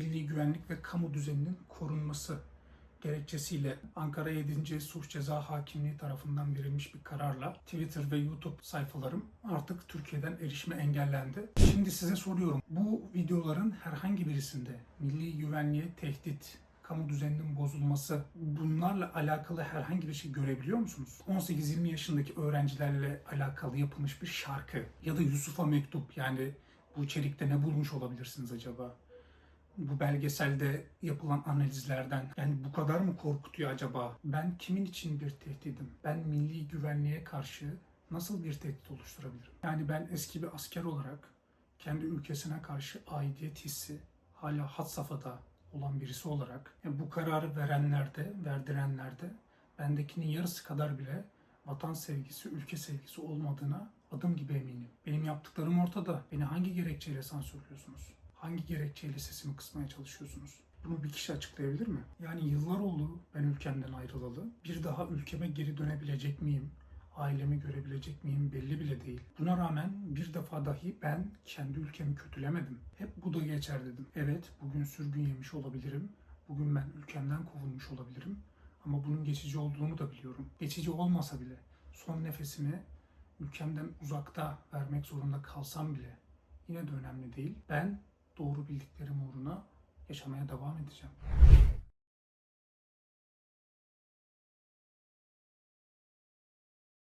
milli güvenlik ve kamu düzeninin korunması gerekçesiyle Ankara 7. Suç Ceza Hakimliği tarafından verilmiş bir kararla Twitter ve YouTube sayfalarım artık Türkiye'den erişime engellendi. Şimdi size soruyorum. Bu videoların herhangi birisinde milli güvenliğe tehdit, kamu düzeninin bozulması bunlarla alakalı herhangi bir şey görebiliyor musunuz? 18-20 yaşındaki öğrencilerle alakalı yapılmış bir şarkı ya da Yusuf'a mektup yani bu içerikte ne bulmuş olabilirsiniz acaba? Bu belgeselde yapılan analizlerden yani bu kadar mı korkutuyor acaba? Ben kimin için bir tehdidim? Ben milli güvenliğe karşı nasıl bir tehdit oluşturabilirim? Yani ben eski bir asker olarak kendi ülkesine karşı aidiyet hissi hala had safhada olan birisi olarak yani bu kararı verenlerde, verdirenlerde bendekinin yarısı kadar bile vatan sevgisi, ülke sevgisi olmadığına adım gibi eminim. Benim yaptıklarım ortada. Beni hangi gerekçeyle sansürlüyorsunuz? Hangi gerekçeyle sesimi kısmaya çalışıyorsunuz? Bunu bir kişi açıklayabilir mi? Yani yıllar oldu ben ülkemden ayrılalı. Bir daha ülkeme geri dönebilecek miyim? Ailemi görebilecek miyim belli bile değil. Buna rağmen bir defa dahi ben kendi ülkemi kötülemedim. Hep bu da geçer dedim. Evet bugün sürgün yemiş olabilirim. Bugün ben ülkemden kovulmuş olabilirim. Ama bunun geçici olduğunu da biliyorum. Geçici olmasa bile son nefesimi ülkemden uzakta vermek zorunda kalsam bile yine de önemli değil. Ben doğru bildiklerim uğruna yaşamaya devam edeceğim.